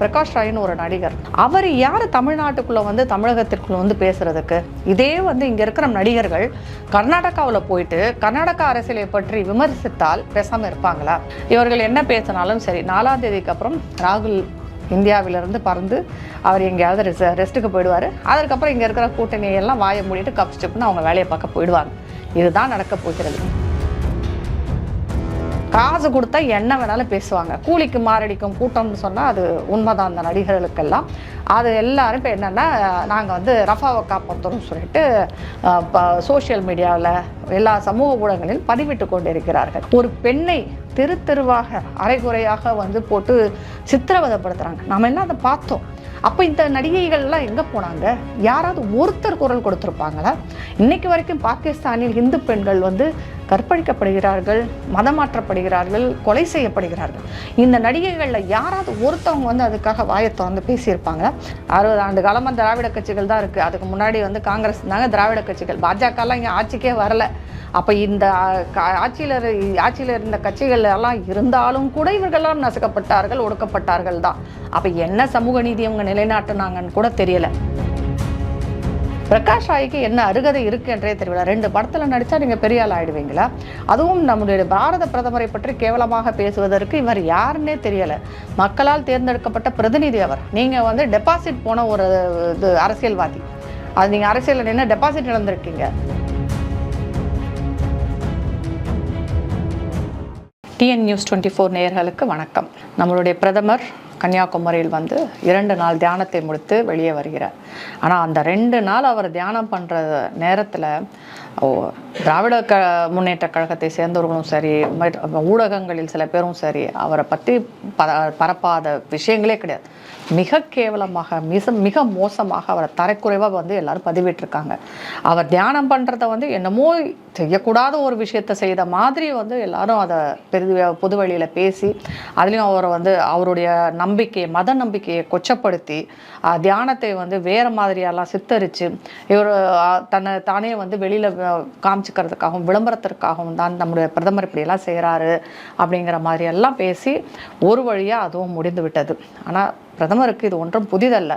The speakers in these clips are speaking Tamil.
பிரகாஷ் ராய்னு ஒரு நடிகர். அவர் யார் தமிழ்நாட்டுக்குள்ளே வந்து தமிழகத்திற்குள்ள வந்து பேசுறதுக்கு? இதே வந்து இங்கே இருக்கிற நடிகர்கள் கர்நாடகாவில் போயிட்டு கர்நாடகா அரசியலை பற்றி விமர்சித்தால் பேசாமல் இருப்பாங்களா? இவர்கள் என்ன பேசினாலும் சரி நாலாம் தேதிக்கு அப்புறம் ராகுல் இந்தியாவிலிருந்து பறந்து அவர் எங்கேயாவது ரெஸ் ரெஸ்ட்டுக்கு போயிடுவார். அதுக்கப்புறம் இங்கே இருக்கிற கூட்டணியை எல்லாம் வாயை மூடிட்டு கப் ஸ்டெப்னு அவங்க வேலையை பார்க்க போயிடுவாங்க. இதுதான் நடக்க போகிறது. காசு கொடுத்தா என்ன வேணாலும் பேசுவாங்க. கூலிக்கு மாரடிக்கும் கூட்டம்னு சொன்னால் அது உண்மைதான் அந்த நடிகர்களுக்கெல்லாம். அது எல்லாரும் இப்போ என்னென்னா நாங்கள் வந்து ரஃபாவை காப்பாற்றணும்னு சொல்லிட்டு சோஷியல் மீடியாவில் எல்லா சமூக ஊடகங்களிலும் பதிவிட்டு கொண்டிருக்கிறார்கள். ஒரு பெண்ணை தெரு தெருவாக அரைகுறையாக வந்து போட்டு சித்திரவதைப்படுத்துகிறாங்க நம்ம என்ன அதை பார்த்தோம்? அப்போ இந்த நடிகைகள்லாம் எங்கே போனாங்க? யாராவது ஒருத்தர் குரல் கொடுத்துருப்பாங்களா? இன்னைக்கு வரைக்கும் பாகிஸ்தானில் இந்து பெண்கள் வந்து கற்பழிக்கப்படுகிறார்கள் மதமாற்றப்படுகிறார்கள் கொலை செய்யப்படுகிறார்கள். இந்த நடிகைகளில் யாராவது ஒருத்தவங்க வந்து அதுக்காக வாயை திறந்து பேசியிருப்பாங்க அறுபது ஆண்டு காலமாக திராவிட கட்சிகள் தான் இருக்குது அதுக்கு முன்னாடி வந்து காங்கிரஸ் தாங்க திராவிட கட்சிகள். பாஜகலாம் இங்கே ஆட்சிக்கே வரல. அப்போ இந்த ஆட்சியில் ஆட்சியில் இருந்த கட்சிகள் எல்லாம் இருந்தாலும் கூட இவர்களெல்லாம் நசுக்கப்பட்டார்கள் ஒடுக்கப்பட்டார்கள் தான். அப்போ என்ன சமூக நீதி அவங்க நிலைநாட்டுனாங்கன்னு கூட தெரியல. பிரகாஷ் ராய்க்கு என்ன அருகதை இருக்கு என்றே தெரியல. ரெண்டு படத்துல நடிச்சா நீங்க பெரிய ஆள் ஆயிடுவீங்களா? அதுவும் நம்முடைய பாரத பிரதமரை பற்றி கேவலமாக பேசுவதற்கு இவர் யாருன்னே தெரியல. மக்களால் தேர்ந்தெடுக்கப்பட்ட பிரதிநிதி அவர். நீங்க வந்து டெபாசிட் போன ஒரு இது அரசியல்வாதி. அது நீங்க அரசியல் நின்று டெபாசிட் இழந்திருக்கீங்க. டிஎன் நியூஸ் டுவெண்ட்டி ஃபோர் நேயர்களுக்கு வணக்கம். நம்மளுடைய பிரதமர் கன்னியாகுமரியில் வந்து இரண்டு நாள் தியானத்தை முடித்து வெளியே வருகிறார். ஆனால் அந்த ரெண்டு நாள் அவர் தியானம் பண்ணுற நேரத்தில் ஓ திராவிட க முன்னேற்ற கழகத்தை சேர்ந்தவர்களும் சரி மற்ற ஊடகங்களில் சில பேரும் சரி அவரை பற்றி ப பரப்பாத விஷயங்களே கிடையாது. மிக கேவலமாக மிக மிக மோசமாக அவரை தரைக்குறைவாக வந்து எல்லாரும் பதிவிட்டிருக்காங்க. அவர் தியானம் பண்ணுறத வந்து என்னமோ செய்யக்கூடாத ஒரு விஷயத்தை செய்த மாதிரி வந்து எல்லாரும் அதை பெரிது பொது வழியில் பேசி அதுலேயும் அவரை வந்து அவருடைய நம்பிக்கையை மத நம்பிக்கையை கொச்சப்படுத்தி தியானத்தை வந்து வேறு மாதிரியெல்லாம் சித்தரித்து இவர் தன்னை தானே வந்து வெளியில் காமிச்சிக்கிறதுக்காகவும் விளம்பரத்திற்காகவும் தான் நம்முடைய பிரதமர் இப்படியெல்லாம் செய்கிறாரு அப்படிங்கிற மாதிரியெல்லாம் பேசி ஒரு வழியாக அதுவும் முடிந்து விட்டது. ஆனால் பிரதமருக்கு இது ஒன்றும் புதிதல்ல.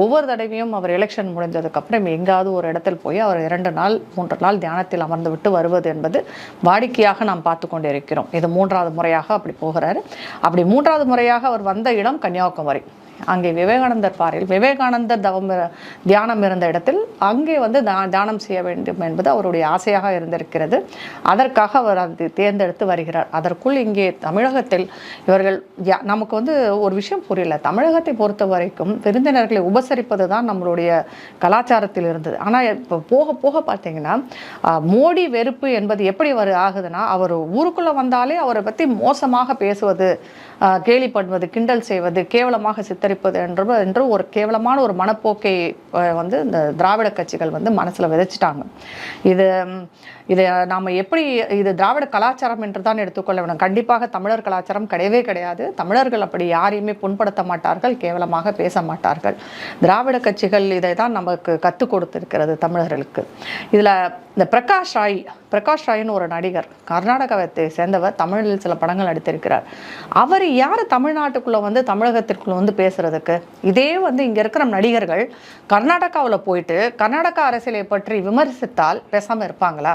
ஒவ்வொரு தடவையும் அவர் எலெக்ஷன் முடிஞ்சதுக்கப்புறம் எங்காவது ஒரு இடத்தில் போய் அவர் இரண்டு நாள் மூன்று நாள் தியானத்தில் அமர்ந்து விட்டு வருவது என்பது வாடிக்கையாக நாம் பார்த்து கொண்டிருக்கிறோம். இது மூன்றாவது முறையாக அப்படி போகிறாரு. அப்படி மூன்றாவது முறையாக அவர் வந்த இடம் கன்னியாகுமரி. அங்கே விவேகானந்தர் பாறையில் விவேகானந்தர் தவம் தியானம் இருந்த இடத்தில் அங்கே வந்து தா- தியானம் செய்ய வேண்டும் என்பது அவருடைய ஆசையாக இருந்திருக்கிறது. அதற்காக அவர் அது தேர்ந்தெடுத்து வருகிறார். அதற்குள் இங்கே தமிழகத்தில் இவர்கள் நமக்கு வந்து ஒரு விஷயம் புரியல. தமிழகத்தை பொறுத்த வரைக்கும் விருந்தினர்களை உபசரிப்பது தான் நம்மளுடைய கலாச்சாரத்தில் இருந்தது. ஆனால் இப்போ போக போக பார்த்தீங்கன்னா மோடி வெறுப்பு என்பது எப்படி வரு ஆகுதுன்னா அவர் ஊருக்குள்ளே வந்தாலே அவரை பற்றி மோசமாக பேசுவது கேலி பண்ணுவது கிண்டல் செய்வது கேவலமாக சித்தரிப்பது என்று என்று ஒரு கேவலமான ஒரு மனப்போக்கை வந்து இந்த திராவிட கட்சிகள் வந்து மனசில் விதைச்சிட்டாங்க. இது இதை நாம் எப்படி இது திராவிட கலாச்சாரம் என்று தான் எடுத்துக்கொள்ள வேண்டும். கண்டிப்பாக தமிழர் கலாச்சாரம் கிடையவே கிடையாது. தமிழர்கள் அப்படி யாரையுமே புண்படுத்த மாட்டார்கள் கேவலமாக பேச மாட்டார்கள். திராவிட கட்சிகள் இதை தான் நமக்கு கற்றுக் கொடுத்திருக்கிறது தமிழர்களுக்கு. இதில் இந்த பிரகாஷ் ராய் பிரகாஷ் ராய்னு ஒரு நடிகர் கர்நாடகாவை சேர்ந்தவர் தமிழில் சில படங்கள் நடித்திருக்கிறார். அவர் யார் தமிழ்நாட்டுக்குள்ளே வந்து தமிழகத்திற்குள்ளே வந்து பேசுகிறதுக்கு இதே வந்து இங்கே இருக்கிற நடிகர்கள் கர்நாடகாவில் போயிட்டு கர்நாடகா அரசியலை பற்றி விமர்சித்தால் பேசாமல் இருப்பாங்களா?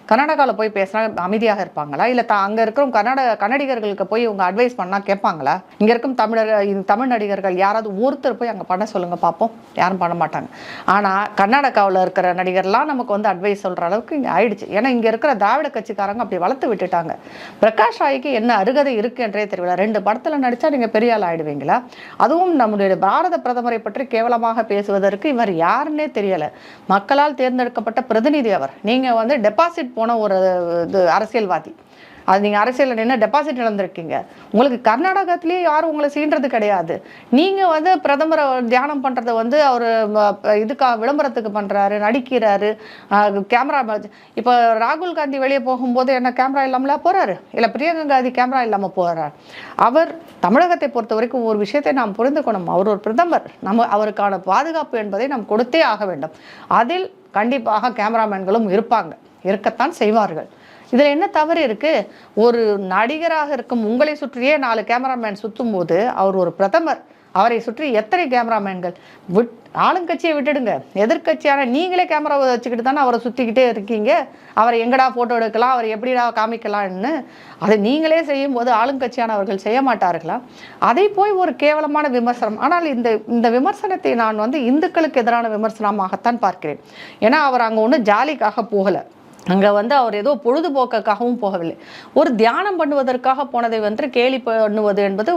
கர்நாடகாவில் போய் பேசினா அமைதியாக இருப்பாங்களா? இல்லை த அங்கே இருக்கிற கர்நாடக கன்னடிகர்களுக்கு போய் இவங்க அட்வைஸ் பண்ணால் கேட்பாங்களா? இங்கே இருக்கும் தமிழர் தமிழ் நடிகர்கள் யாராவது ஒருத்தர் போய் அங்கே பண்ண சொல்லுங்கள் பார்ப்போம் யாரும் பண்ண மாட்டாங்க. ஆனால் கர்நாடகாவில் இருக்கிற நடிகர்லாம் நமக்கு வந்து அட்வைஸ் சொல்கிற அளவுக்கு இங்கே ஆயிடுச்சு. ஏன்னா இங்கே இருக்கிற திராவிட கட்சிக்காரங்க அப்படி வளர்த்து விட்டுட்டாங்க. பிரகாஷ் ராய்க்கு என்ன அருகதை இருக்கு என்றே தெரியல ரெண்டு படத்தில் நடித்தா நீங்கள் பெரிய ஆள் ஆயிடுவீங்களா? அதுவும் நம்முடைய பாரத பிரதமரை பற்றி கேவலமாக பேசுவதற்கு இவர் யாருன்னே தெரியலை. மக்களால் தேர்ந்தெடுக்கப்பட்ட பிரதிநிதி அவர். நீங்கள் வந்து டெபாசிட் போன ஒரு இது அரசியல்வாதி. அது நீங்கள் அரசியலில் நின்று டெபாசிட் இழந்திருக்கீங்க. உங்களுக்கு கர்நாடகத்திலேயே யாரும் உங்களை சீன்றது கிடையாது. நீங்கள் வந்து பிரதமரை தியானம் பண்ணுறத வந்து அவர் இதுக்காக விளம்பரத்துக்கு பண்ணுறாரு நடிக்கிறாரு கேமரா இப்போ ராகுல் காந்தி வெளியே போகும்போது என்ன கேமரா இல்லாமல் போகிறாரு இல்லை பிரியங்கா காந்தி கேமரா இல்லாமல் போகிறார் அவர் தமிழகத்தை பொறுத்த வரைக்கும் ஒரு விஷயத்தை நாம் புரிந்துக்கணும். அவர் ஒரு பிரதமர். நம்ம அவருக்கான பாதுகாப்பு என்பதை நாம் கொடுத்தே ஆக வேண்டும். அதில் கண்டிப்பாக கேமராமேன்களும் இருப்பாங்க. இருக்கத்தான் செய்வார்கள். இதில் என்ன தவறு இருக்குது ஒரு நடிகராக இருக்கும் உங்களை சுற்றியே நாலு கேமராமேன் சுற்றும் போது அவர் ஒரு பிரதமர். அவரை சுற்றி எத்தனை கேமராமேன்கள்? விட் ஆளுங்கட்சியை விட்டுடுங்க. எதிர்க்கட்சியான நீங்களே கேமராவை வச்சுக்கிட்டு தானே அவரை சுற்றிக்கிட்டே இருக்கீங்க. அவரை எங்கடா ஃபோட்டோ எடுக்கலாம் அவரை எப்படிடா காமிக்கலாம்னு. அதை நீங்களே செய்யும்போது ஆளுங்கட்சியானவர்கள் செய்ய மாட்டார்களா? அதை போய் ஒரு கேவலமான விமர்சனம். ஆனால் இந்த இந்த விமர்சனத்தை நான் வந்து இந்துக்களுக்கு எதிரான விமர்சனமாகத்தான் பார்க்கிறேன். ஏன்னா அவர் அங்கே ஒன்றும் ஜாலிக்காக போகலை. அங்கே வந்து அவர் ஏதோ பொழுதுபோக்குக்காகவும் போகவில்லை. ஒரு தியானம் பண்ணுவதற்காக போனதை வந்து கேலி பண்ணுவது என்பது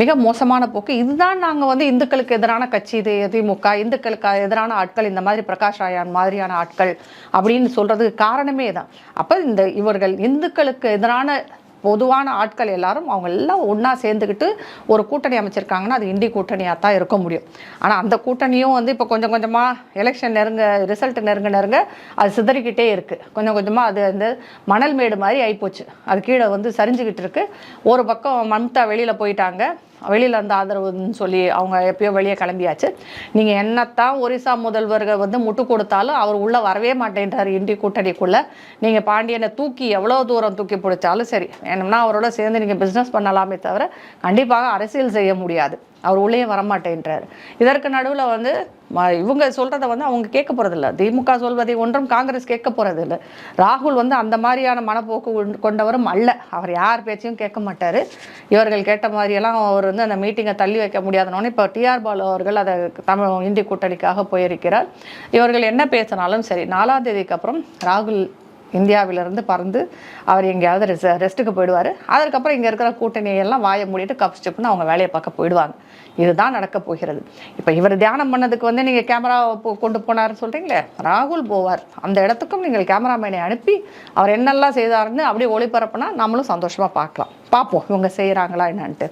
மிக மோசமான போக்கு. இதுதான் நாங்கள் வந்து இந்துக்களுக்கு எதிரான கட்சி இது திமுக இந்துக்களுக்கு எதிரான ஆட்கள் இந்த மாதிரி பிரகாஷ் ராயான் மாதிரியான ஆட்கள் அப்படின்னு சொல்கிறதுக்கு காரணமே தான் அப்போ இந்த இவர்கள் இந்துக்களுக்கு எதிரான பொதுவான ஆட்கள் எல்லாரும் அவங்க எல்லாம் ஒன்றா சேர்ந்துக்கிட்டு ஒரு கூட்டணி அமைச்சிருக்காங்கன்னா அது இந்தி கூட்டணியாக தான் இருக்க முடியும். ஆனால் அந்த கூட்டணியும் வந்து இப்போ கொஞ்சம் கொஞ்சமாக எலெக்ஷன் நெருங்க ரிசல்ட் நெருங்க நெருங்க அது சிதறிக்கிட்டே இருக்குது கொஞ்சம் கொஞ்சமாக அது அந்த மணல் மேடு மாதிரி ஆகிப்போச்சு அது கீழே வந்து சரிஞ்சுக்கிட்டு இருக்குது ஒரு பக்கம் மம்தா வெளியில் போயிட்டாங்க. வெளியில் இருந்த ஆதரவுன்னு சொல்லி அவங்க எப்பயோ வெளியே கிளம்பியாச்சு. நீங்கள் என்னத்தான் ஒரிசா முதல்வர்கள் வந்து முட்டு கொடுத்தாலும் அவர் உள்ளே வரவே மாட்டேன்றார் இண்டி கூட்டணிக்குள்ளே. நீங்கள் பாண்டியனை தூக்கி எவ்வளோ தூரம் தூக்கி பிடிச்சாலும் சரி வேணும்னா அவரோட சேர்ந்து நீங்கள் பிஸ்னஸ் பண்ணலாமே தவிர கண்டிப்பாக அரசியல் செய்ய முடியாது. அவர் உள்ளே வரமாட்டேன்றார். இதற்கு நடுவில் வந்து ம- இவங்க சொல்கிறத வந்து அவங்க கேட்க போகிறதில்ல திமுக சொல்வதை ஒன்றும் காங்கிரஸ் கேட்க போகிறதில்ல ராகுல் வந்து அந்த மாதிரியான மனப்போக்கு கொண்டவரும் அல்ல. அவர் யார் பேச்சையும் கேட்க மாட்டார். இவர்கள் கேட்ட மாதிரியெல்லாம் அவர் வந்து அந்த மீட்டிங்கை தள்ளி வைக்க முடியாதனோன்னு இப்போ டிஆர் பாலு அவர்கள் அதை தமிழ் இந்தி கூட்டணிக்காக போயிருக்கிறார். இவர்கள் என்ன பேசினாலும் சரி நாலாம் தேதிக்கு அப்புறம் ராகுல் இந்தியாவிலிருந்து பறந்து அவர் எங்கேயாவது ரெஸ்ட்டுக்கு போயிடுவார். அதுக்கப்புறம் இங்கே இருக்கிற கூட்டணியெல்லாம் வாயை மூடிட்டு கப் ஸ்டெப்னு அவங்க வேலையை பார்க்க போயிடுவாங்க. இதுதான் நடக்க போகிறது. இப்போ இவர் தியானம் பண்ணதுக்கு வந்து நீங்கள் கேமரா கொண்டு போனாருன்னு சொல்கிறீங்களே ராகுல் போவார். அந்த இடத்துக்கும் நீங்கள் கேமராமேனை அனுப்பி அவர் என்னெல்லாம் செய்தாருன்னு அப்படியே ஒளிபரப்புனா நம்மளும் சந்தோஷமாக பார்க்கலாம். பார்ப்போம் இவங்க செய்கிறாங்களா என்னான்ட்டு.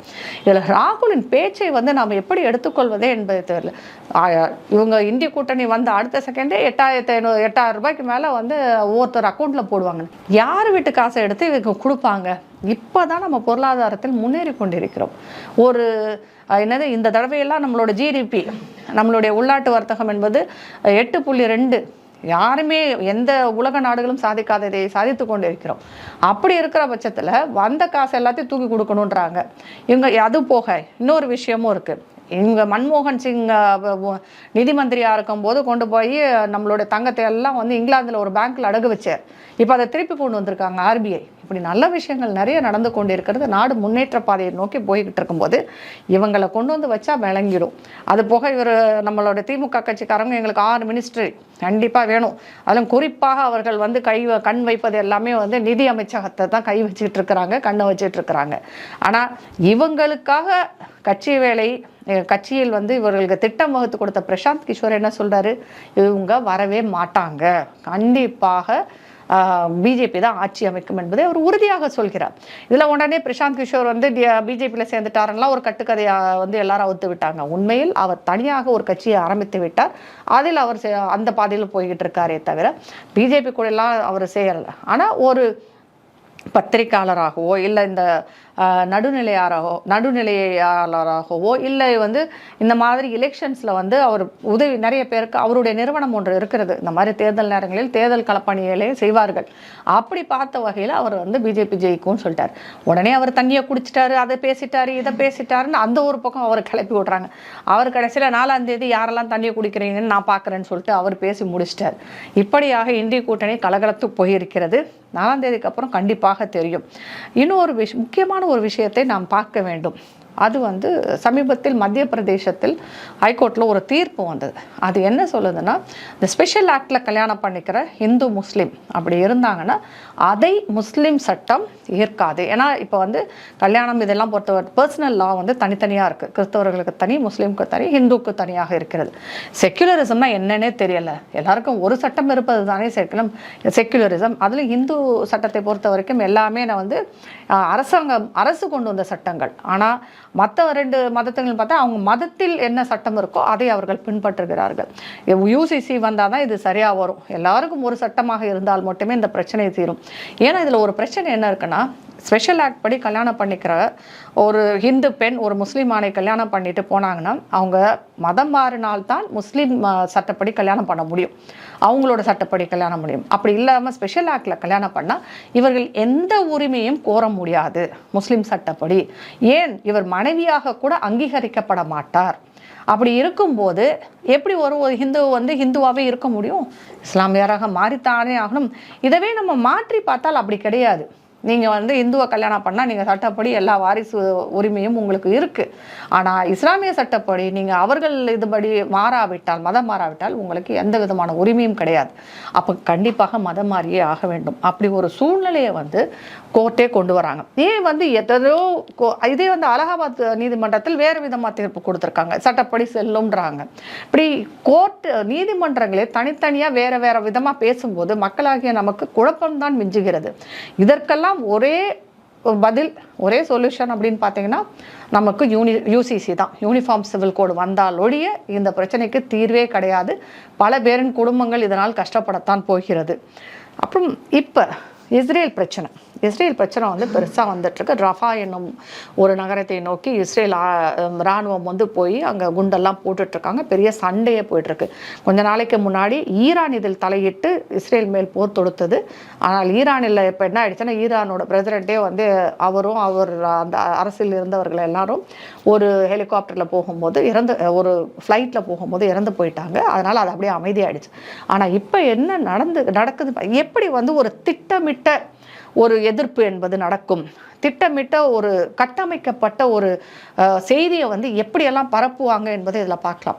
இதில் ராகுலின் பேச்சை வந்து நாம் எப்படி எடுத்துக்கொள்வதே என்பது தெரியல. இவங்க இந்திய கூட்டணி வந்து அடுத்த செகண்டே எட்டாயிரத்தி ஐநூறு எட்டாயிரம் ரூபாய்க்கு மேலே வந்து ஒவ்வொருத்தர் அக்கௌண்ட்டில் போடுவாங்க. யார் வீட்டு காசை எடுத்து இவங்க கொடுப்பாங்க? இப்போ தான் நம்ம பொருளாதாரத்தில் முன்னேறி கொண்டிருக்கிறோம். ஒரு என்னது இந்த தடவையெல்லாம் நம்மளோட ஜிடிபி நம்மளுடைய உள்நாட்டு வர்த்தகம் என்பது எட்டு புள்ளி ரெண்டு. யாருமே எந்த உலக நாடுகளும் சாதிக்காததை சாதித்து கொண்டு இருக்கிறோம் அப்படி இருக்கிற பட்சத்தில் வந்த காசு எல்லாத்தையும் தூக்கி கொடுக்கணுன்றாங்க. இவங்க அது போக இன்னொரு விஷயமும் இருக்குது இவங்க மன்மோகன் சிங் நிதி மந்திரியாக இருக்கும்போது கொண்டு போய் நம்மளுடைய தங்கத்தை எல்லாம் வந்து இங்கிலாந்தில் ஒரு பேங்க்கில் அடகு வச்சார். இப்போ அதை திருப்பி கொண்டு வந்திருக்காங்க ஆர்பிஐ இப்படி நல்ல விஷயங்கள் நிறைய நடந்து கொண்டு இருக்கிறது நாடு முன்னேற்ற பாதையை நோக்கி போய்கிட்டு இருக்கும்போது இவங்களை கொண்டு வந்து வச்சா விளங்கிடும். அது போக இவர் நம்மளோட திமுக கட்சிக்காரங்க எங்களுக்கு ஆறு மினிஸ்ட்ரி கண்டிப்பாக வேணும். அதிலும் குறிப்பாக அவர்கள் வந்து கை கண் வைப்பது எல்லாமே வந்து நிதி அமைச்சகத்தை தான் கை வச்சுக்கிட்டு இருக்கிறாங்க கண்ணை வச்சுட்டு இருக்கிறாங்க. ஆனால் இவங்களுக்காக கட்சி வேலை கட்சியில் வந்து இவர்களுக்கு திட்டம் வகுத்து கொடுத்த பிரசாந்த் கிஷோர் என்ன சொல்கிறாரு இவங்க வரவே மாட்டாங்க. கண்டிப்பாக பிஜேபி தான் ஆட்சி அமைக்கும் என்பதை அவர் உறுதியாக சொல்கிறார். இதில் உடனே பிரசாந்த் கிஷோர் வந்து பிஜேபியில் சேர்ந்துட்டாரெல்லாம் ஒரு கட்டுக்கதையாக வந்து எல்லாரும் அவுத்து விட்டாங்க. உண்மையில் அவர் தனியாக ஒரு கட்சியை ஆரம்பித்து விட்டார். அதில் அவர் செ- அந்த பாதையில் போய்கிட்டு இருக்காரே தவிர பிஜேபி கூட எல்லாம் அவர் செய்யலை ஆனால் ஒரு பத்திரிக்கையாளராகவோ இல்லை இந்த நடுநிலையாராகவோ நடுநிலையாளராகவோ இல்லை வந்து இந்த மாதிரி எலெக்ஷன்ஸில் வந்து அவர் உதவி நிறைய பேருக்கு அவருடைய நிறுவனம் ஒன்று இருக்கிறது. இந்த மாதிரி தேர்தல் நேரங்களில் தேர்தல் களப்பணிகளையும் செய்வார்கள். அப்படி பார்த்த வகையில் அவர் வந்து பிஜேபி ஜெயிக்கும்னு சொல்லிட்டார். உடனே அவர் தண்ணியை குடிச்சிட்டாரு அதை பேசிட்டாரு இதை பேசிட்டாருன்னு அந்த ஒரு பக்கம் அவர் கிளப்பி விட்றாங்க. அவர் கடைசியில் நாலாம் தேதி யாரெல்லாம் தண்ணியை குடிக்கிறீங்கன்னு நான் பார்க்குறேன்னு சொல்லிட்டு அவர் பேசி முடிச்சிட்டார். இப்படியாக இந்திய கூட்டணி கலகலத்து போயிருக்கிறது. நாலாம் தேதிக்கு அப்புறம் கண்டிப்பாக தெரியும். இன்னொரு விஷ் முக்கியமான ஒரு விஷயத்தை நாம் பார்க்க வேண்டும். அது வந்து சமீபத்தில் மத்திய பிரதேசத்தில் ஹைகோர்ட்டில் ஒரு தீர்ப்பு வந்தது. அது என்ன சொல்லுதுன்னா இந்த ஸ்பெஷல் ஆக்டில் கல்யாணம் பண்ணிக்கிற இந்து முஸ்லீம் அப்படி இருந்தாங்கன்னா அதை முஸ்லீம் சட்டம் ஏற்காது. ஏன்னா இப்போ வந்து கல்யாணம் இதெல்லாம் பொறுத்தவரை பர்சனல் லா வந்து தனித்தனியாக இருக்குது கிறிஸ்தவர்களுக்கு தனி முஸ்லீமுக்கு தனி ஹிந்துக்கு தனியாக இருக்கிறது. செக்குலரிசம்னா என்னன்னே தெரியல. எல்லாருக்கும் ஒரு சட்டம் இருப்பது தானே செக்குலம் செக்குலரிசம் அதில் இந்து சட்டத்தை பொறுத்த வரைக்கும் எல்லாமே நான் வந்து அரசாங்கம் அரசு கொண்டு வந்த சட்டங்கள். ஆனால் மற்ற ரெண்டு மதத்துகள் பார்த்தா அவங்க மதத்தில் என்ன சட்டம் இருக்கோ அதை அவர்கள் பின்பற்றுகிறார்கள். யூசிசி வந்தால் தான் இது சரியாக வரும். எல்லாருக்கும் ஒரு சட்டமாக இருந்தால் மட்டுமே இந்த பிரச்சனை தீரும். ஏன்னா இதில் ஒரு பிரச்சனை என்ன இருக்குன்னா ஸ்பெஷல் ஆக்ட் படி கல்யாணம் பண்ணிக்கிற ஒரு ஹிந்து பெண் ஒரு முஸ்லீம் கல்யாணம் பண்ணிட்டு போனாங்கன்னா அவங்க மதம் மாறினால்தான் முஸ்லீம் சட்டப்படி கல்யாணம் பண்ண முடியும். அவங்களோட சட்டப்படி கல்யாணம் முடியும். அப்படி இல்லாமல் ஸ்பெஷல் ஆக்டில் கல்யாணம் பண்ணால் இவர்கள் எந்த உரிமையும் கோர முடியாது முஸ்லீம் சட்டப்படி. ஏன்? இவர் மனைவியாக கூட அங்கீகரிக்கப்பட மாட்டார் அப்படி இருக்கும்போது எப்படி ஒரு ஒரு ஹிந்து வந்து ஹிந்துவாகவே இருக்க முடியும்? இஸ்லாமியராக மாறித்தானே ஆகணும். இதவே நம்ம மாற்றி பார்த்தால் அப்படி கிடையாது. நீங்கள் வந்து இந்துவை கல்யாணம் பண்ணால் நீங்கள் சட்டப்படி எல்லா வாரிசு உரிமையும் உங்களுக்கு இருக்குது ஆனால் இஸ்லாமிய சட்டப்படி நீங்கள் அவர்கள் இதுபடி மாறாவிட்டால் மதம் மாறாவிட்டால் உங்களுக்கு எந்த விதமான உரிமையும் கிடையாது. அப்போ கண்டிப்பாக மதம் மாறியே ஆக வேண்டும். அப்படி ஒரு சூழ்நிலையை வந்து கோர்ட்டே கொண்டு வராங்க. ஏன் வந்து எத்தனையோ கோ- இதே வந்து அலகாபாத் நீதிமன்றத்தில் வேறு விதமாக தீர்ப்பு கொடுத்துருக்காங்க. சட்டப்படி செல்லும்ன்றாங்க. இப்படி கோர்ட் நீதிமன்றங்களே தனித்தனியாக வேறு வேறு விதமாக பேசும்போது மக்களாகிய நமக்கு குழப்பம்தான் மிஞ்சுகிறது. இதற்கெல்லாம் ஒரே பதில் ஒரே சொல்யூஷன் அப்படின்னு பார்த்தீங்கன்னா நமக்கு யூனி யூசிசி தான். யூனிஃபார்ம் சிவில் கோடு வந்தால் ஒழிய இந்த பிரச்சனைக்கு தீர்வே கிடையாது. பல பேரின் குடும்பங்கள் இதனால் கஷ்டப்படத்தான் போகிறது. அப்புறம் இப்போ இஸ்ரேல் பிரச்சனை. இஸ்ரேல் பிரச்சனை வந்து பெருசாக வந்துட்டுருக்கு. ரஃபா என்னும் ஒரு நகரத்தை நோக்கி இஸ்ரேல் இராணுவம் ராணுவம் வந்து போய் அங்கே குண்டெல்லாம் போட்டுட்ருக்காங்க. பெரிய சண்டையே போயிட்டுருக்கு கொஞ்ச நாளைக்கு முன்னாடி ஈரான் இதில் தலையிட்டு இஸ்ரேல் மேல் போர் தொடுத்தது. ஆனால் ஈரானில் இப்போ என்ன ஆயிடுச்சுன்னா ஈரானோட பிரசிடெண்ட்டே வந்து அவரும் அவர் அந்த அரசில் இருந்தவர்கள் எல்லாரும் ஒரு ஹெலிகாப்டரில் போகும்போது இறந்து ஒரு ஃப்ளைட்டில் போகும்போது இறந்து போயிட்டாங்க. அதனால் அது அப்படியே அமைதியாகிடுச்சு ஆனால் இப்போ என்ன நடந்து நடக்குது? எப்படி வந்து ஒரு திட்டமிட்டு ஒரு எதிர்ப்பு என்பது நடக்கும். திட்டமிட்ட ஒரு கட்டமைக்கப்பட்ட ஒரு செய்தியை வந்து எப்படியெல்லாம் பரப்புவாங்க என்பதை இதில் பார்க்கலாம்.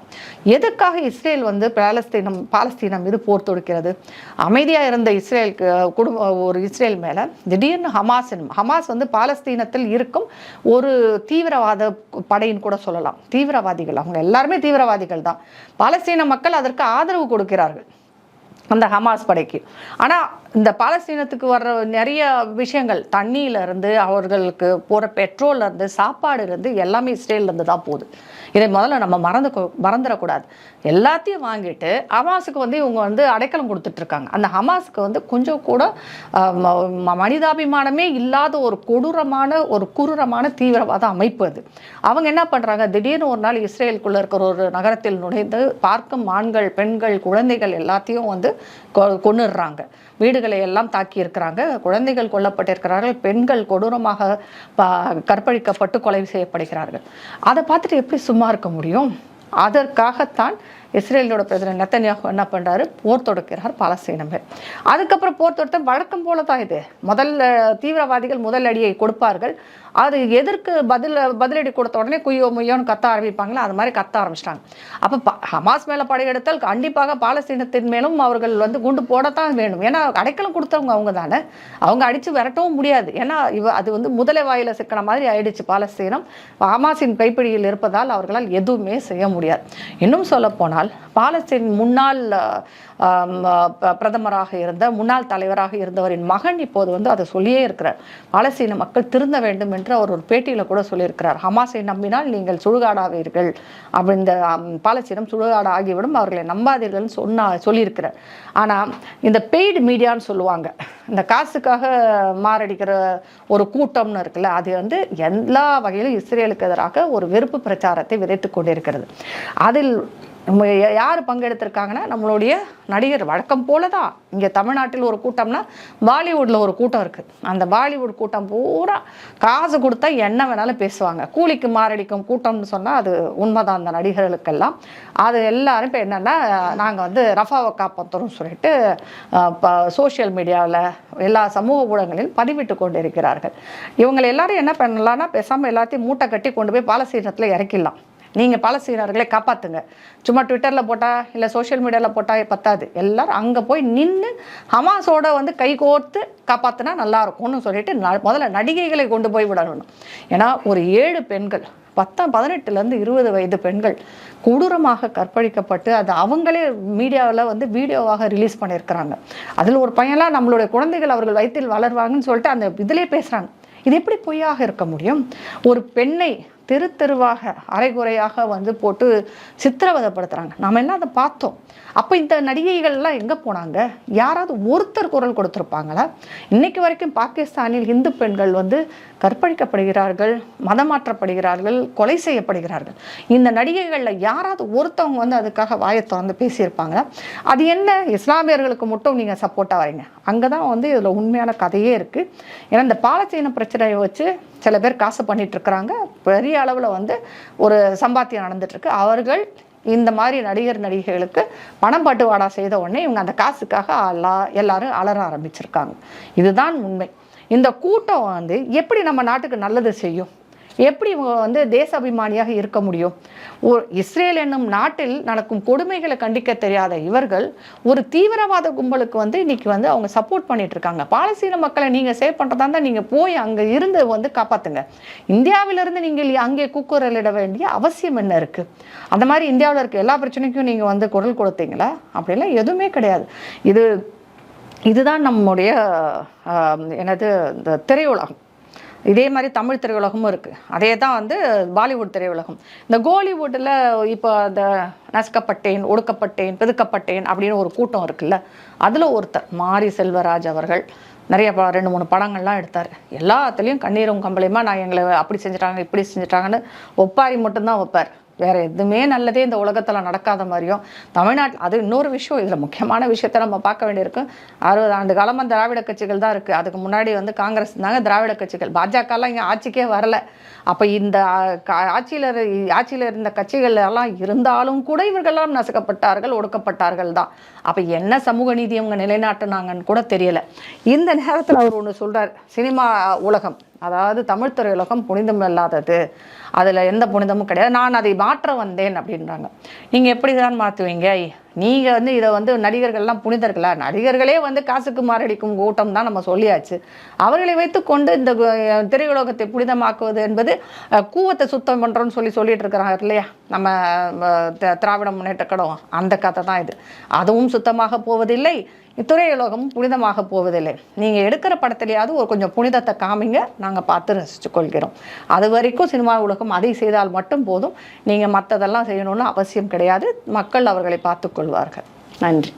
எதுக்காக இஸ்ரேல் வந்து பாலஸ்தீனம் பாலஸ்தீனம் மீது போர் தொடுக்கிறது? அமைதியாக இருந்த இஸ்ரேலுக்கு குடும்ப ஒரு இஸ்ரேல் மேலே திடீர்னு ஹமாஸ் ஹமாஸ் வந்து பாலஸ்தீனத்தில் இருக்கும் ஒரு தீவிரவாத படையின் கூட சொல்லலாம். தீவிரவாதிகள் அவங்க எல்லாருமே தீவிரவாதிகள் தான். பாலஸ்தீன மக்கள் அதற்கு ஆதரவு கொடுக்கிறார்கள். அந்த ஹமாஸ் படைக்கு. ஆனால் இந்த பாலஸ்தீனத்துக்கு வர்ற நிறைய விஷயங்கள் தண்ணியிலேருந்து அவர்களுக்கு போகிற பெட்ரோல்ல இருந்து எல்லாமே இஸ்ரேல்லேருந்து தான் போகுது. இதை முதல்ல நம்ம மறந்து மறந்துடக்கூடாது. எல்லாத்தையும் வாங்கிட்டு ஹமாஸுக்கு வந்து இவங்க வந்து அடைக்கலம் கொடுத்துட்ருக்காங்க அந்த ஹமாஸுக்கு வந்து கொஞ்சம் கூட மனிதாபிமானமே இல்லாத ஒரு கொடூரமான ஒரு குரூரமான தீவிரவாத அமைப்பு அது. அவங்க என்ன பண்ணுறாங்க திடீர்னு ஒரு நாள் இஸ்ரேலுக்குள்ளே இருக்கிற ஒரு நகரத்தில் நுழைந்து பார்க்கும் ஆண்கள் பெண்கள் குழந்தைகள் எல்லாத்தையும் வந்து கொ- கொன்னுடுறாங்க. குழந்தைகளை எல்லாம் தாக்கி இருக்கிறாங்க குழந்தைகள் கொல்லப்பட்டிருக்கிறார்கள். பெண்கள் கொடூரமாக கற்பழிக்கப்பட்டு கொலை செய்யப்படுகிறார்கள். அதை பார்த்துட்டு எப்படி சும்மா இருக்க முடியும்? அதற்காகத்தான் இஸ்ரேலோட பிரதமர் நெத்தன்யாகு என்ன பண்றாரு? போர் தொடுக்கிறார் பாலஸ்தீன மேல் அதுக்கப்புறம் போர் தொடுத்த வழக்கம் போல தான் இது. முதல்ல தீவிரவாதிகள் முதல் அடியை கொடுப்பார்கள். அது எதற்கு பதில் பதிலடி கொடுத்த உடனே குய்யோ முய்யோன்னு கத்த ஆரம்பிப்பாங்களே? அது மாதிரி கத்த ஆரம்பிச்சிட்டாங்க. அப்போ ஹமாஸ் மேலே படையெடுத்தால் கண்டிப்பாக பாலஸ்தீனத்தின் மேலும் அவர்கள் வந்து குண்டு போடத்தான் வேணும் ஏன்னா அடைக்கலம் கொடுத்தவங்க அவங்க தானே. அவங்க அடித்து விரட்டவும் முடியாது. ஏன்னா இவ அது வந்து முதலை வாயில் சிக்கின மாதிரி ஆயிடுச்சு பாலஸ்தீனம். ஹமாஸின் கைப்பிடியில் இருப்பதால் அவர்களால் எதுவுமே செய்ய முடியாது. இன்னும் சொல்லப்போனால் பாலஸ்தீன் முன்னாள் பிரதமராக இருந்த முன்னாள் தலைவராக இருந்தவரின் மகன் இப்போது வந்து அதை சொல்லியே இருக்கிறார். பாலஸ்தீன மக்கள் திருந்த வேண்டும் என்று என்று அவர் ஒரு பேட்டியில் கூட சொல்லியிருக்கிறார். ஹமாஸை நம்பினால் நீங்கள் சுடுகாடாவீர்கள். அப்படி இந்த ஆம், பாலஸ்தீனம் சுடுகாடு ஆகிவிடும் அவர்களை நம்பாதீர்கள்னு சொன்னா சொல்லியிருக்கிறார். ஆனால் இந்த பெய்டு மீடியான்னு சொல்லுவாங்க. இந்த காசுக்காக மாரடிக்கிற ஒரு கூட்டம்னு இருக்குல்ல அது வந்து எல்லா வகையிலும் இஸ்ரேலுக்கு எதிராக ஒரு வெறுப்பு பிரச்சாரத்தை விதைத்து கொண்டிருக்கிறது. அதில் நம்ம யார் பங்கெடுத்திருக்காங்கன்னா நம்மளுடைய நடிகர். வழக்கம் போல தான் இங்கே தமிழ்நாட்டில் ஒரு கூட்டம்னா பாலிவுட்டில் ஒரு கூட்டம் இருக்குது அந்த பாலிவுட் கூட்டம் பூரா காசு கொடுத்தா என்ன வேணாலும் பேசுவாங்க. கூலிக்கு மாரடிக்கும் கூட்டம்னு சொன்னால் அது உண்மைதான் அந்த நடிகர்களுக்கெல்லாம். அது எல்லாரும் இப்போ என்னென்னா நாங்கள் வந்து ரஃபாவை காப்பாற்றுறோம்னு சொல்லிட்டு இப்போ சோஷியல் மீடியாவில் எல்லா சமூக ஊடகங்களிலும் பதிவிட்டு கொண்டு இருக்கிறார்கள் இவங்களை எல்லாரும் என்ன பண்ணலான்னா பேசாமல் எல்லாத்தையும் மூட்டை கட்டி கொண்டு போய் பாலசீனத்தில் இறக்கிடலாம். நீங்கள் பாலஸ்தீனர்களை காப்பாற்றுங்க சும்மா ட்விட்டரில் போட்டால் இல்லை சோஷியல் மீடியாவில் போட்டால் பத்தாது. எல்லோரும் அங்கே போய் நின்று ஹமாஸோட வந்து கை கோர்த்து காப்பாற்றினா நல்லாயிருக்கும்னு சொல்லிட்டு ந- முதல்ல நடிகைகளை கொண்டு போய் விடணும். ஏன்னா ஒரு ஏழு பெண்கள் பத்தாம் பதினெட்டுலேருந்து இருபது வயது பெண்கள் கொடூரமாக கற்பழிக்கப்பட்டு அது அவங்களே மீடியாவில் வந்து வீடியோவாக ரிலீஸ் பண்ணியிருக்கிறாங்க. அதில் ஒரு பையன்லாம் நம்மளுடைய குழந்தைகள் அவர்கள் வயிற்றில் வளர்வாங்கன்னு சொல்லிட்டு அந்த இதிலே பேசுகிறாங்க இது எப்படி பொய்யாக இருக்க முடியும்? ஒரு பெண்ணை தெரு தெருவாக அரைகுறையாக வந்து போட்டு சித்திரவதைப்படுத்துகிறாங்க நம்ம எல்லாம் அதை பார்த்தோம்? அப்போ இந்த நடிகைகள்லாம் எங்கே போனாங்க? யாராவது ஒருத்தர் குரல் கொடுத்துருப்பாங்களா? இன்றைக்கு வரைக்கும் பாகிஸ்தானில் இந்து பெண்கள் வந்து கற்பழிக்கப்படுகிறார்கள் மதமாற்றப்படுகிறார்கள் கொலை செய்யப்படுகிறார்கள். இந்த நடிகைகளில் யாராவது ஒருத்தவங்க வந்து அதுக்காக வாயை திறந்து பேசியிருப்பாங்களா? அது என்ன? இஸ்லாமியர்களுக்கு மட்டும் நீங்கள் சப்போர்ட்டாக வரீங்க. அங்கே தான் வந்து இதில் உண்மையான கதையே இருக்குது ஏன்னா இந்த பாலச்சீன பிரச்சனையை வச்சு சில பேர் காசு பண்ணிகிட்ருக்குறாங்க பெரிய அளவில் வந்து ஒரு சம்பாத்தியம் நடந்துட்டுருக்கு. அவர்கள் இந்த மாதிரி நடிகர் நடிகைகளுக்கு பணம் பட்டுவாடா செய்த உடனே இவங்க அந்த காசுக்காக எல்லா எல்லாரும் அலற ஆரம்பிச்சிருக்காங்க. இதுதான் உண்மை. இந்த கூட்டம் வந்து எப்படி நம்ம நாட்டுக்கு நல்லது செய்யும்? எப்படி இவங்க வந்து தேசாபிமானியாக இருக்க முடியும்? ஒரு இஸ்ரேல் என்னும் நாட்டில் நடக்கும் கொடுமைகளை கண்டிக்க தெரியாத இவர்கள் ஒரு தீவிரவாத கும்பலுக்கு வந்து இன்னைக்கு வந்து அவங்க சப்போர்ட் பண்ணிட்டு இருக்காங்க. பாலஸ்தீன மக்களை நீங்கள் சேவ் பண்ணுறதா இருந்தால் நீங்கள் போய் அங்கே இருந்து வந்து காப்பாற்றுங்க இந்தியாவிலிருந்து நீங்கள் அங்கே கூக்குரலிட வேண்டிய அவசியம் என்ன இருக்குது அந்த மாதிரி இந்தியாவில் இருக்க எல்லா பிரச்சனைக்கும் நீங்கள் வந்து குரல் கொடுத்தீங்களா? அப்படிலாம் எதுவுமே கிடையாது. இது இதுதான் நம்முடைய எனது என்னது இந்த திரையுலகம். இதே மாதிரி தமிழ் திரையுலகமும் இருக்குது அதே தான் வந்து பாலிவுட் திரையுலகம். இந்த கோலிவுட்டில் இப்போ அந்த நசுக்கப்பட்டேன் ஒடுக்கப்பட்டேன் பிதுக்கப்பட்டேன் அப்படின்னு ஒரு கூட்டம் இருக்குல்ல அதில் ஒருத்தர் மாரி செல்வராஜ் அவர்கள் நிறைய ப ரெண்டு மூணு படங்கள்லாம் எடுத்தார். எல்லாத்துலேயும் கண்ணீரும் கம்பளையுமா நான் எங்களை அப்படி செஞ்சுட்டாங்க இப்படி செஞ்சுட்டாங்கன்னு ஒப்பாரி மட்டும்தான் வைப்பார். வேற எதுவுமே நல்லதே இந்த உலகத்தில் நடக்காத மாதிரியும். தமிழ்நாட்டில் அது இன்னொரு விஷயம். இதில் முக்கியமான விஷயத்த நம்ம பார்க்க வேண்டியிருக்கு. அறுபது ஆண்டு காலமாக திராவிட கட்சிகள் தான் இருக்குது அதுக்கு முன்னாடி வந்து காங்கிரஸ் இருந்தாங்க திராவிட கட்சிகள். பாஜகலாம் இங்கே ஆட்சிக்கே வரல. அப்போ இந்த ஆட்சியில் ஆட்சியில் இருந்த கட்சிகள் எல்லாம் இருந்தாலும் கூட இவர்களெல்லாம் நசுக்கப்பட்டார்கள் ஒடுக்கப்பட்டார்கள் தான். அப்போ என்ன சமூக நீதி அவங்க நிலைநாட்டுனாங்கன்னு கூட தெரியலை. இந்த நேரத்தில் அவர் ஒன்று சொல்கிறார் சினிமா உலகம். அதாவது தமிழ் திரையுலகம் புனிதம் இல்லாதது. அதில் எந்த புனிதமும் கிடையாது. நான் அதை மாற்ற வந்தேன் அப்படின்றாங்க. நீங்கள் எப்படி தான் மாற்றுவீங்க நீங்கள் வந்து இதை வந்து நடிகர்கள்லாம் புனிதர்களா? நடிகர்களே வந்து காசுக்கு மாரடிக்கும் கூட்டம் தான் நம்ம சொல்லியாச்சு. அவர்களை வைத்துக்கொண்டு இந்த திரையுலகத்தை புனிதமாக்குவது என்பது கூவத்தை சுத்தம் பண்ணுறோன்னு சொல்லி சொல்லிட்டு இருக்கிறாங்க இல்லையா? நம்ம த- திராவிட முன்னேற்ற கடம் அந்த கதை தான் இது. அதுவும் சுத்தமாக போவதில்லை. திரையுலகமும் புனிதமாக போவதில்லை. நீங்கள் எடுக்கிற படத்துலையாவது ஒரு கொஞ்சம் புனிதத்தை காமிங்க. நாங்கள் பார்த்து ரசித்து கொள்கிறோம். அது வரைக்கும் சினிமா உலகம் அதை செய்தால் மட்டும் போதும். நீங்கள் மற்றதெல்லாம் செய்யணும்னு அவசியம் கிடையாது. மக்கள் அவர்களை பார்த்துக்கொள்வார்கள் நன்றி.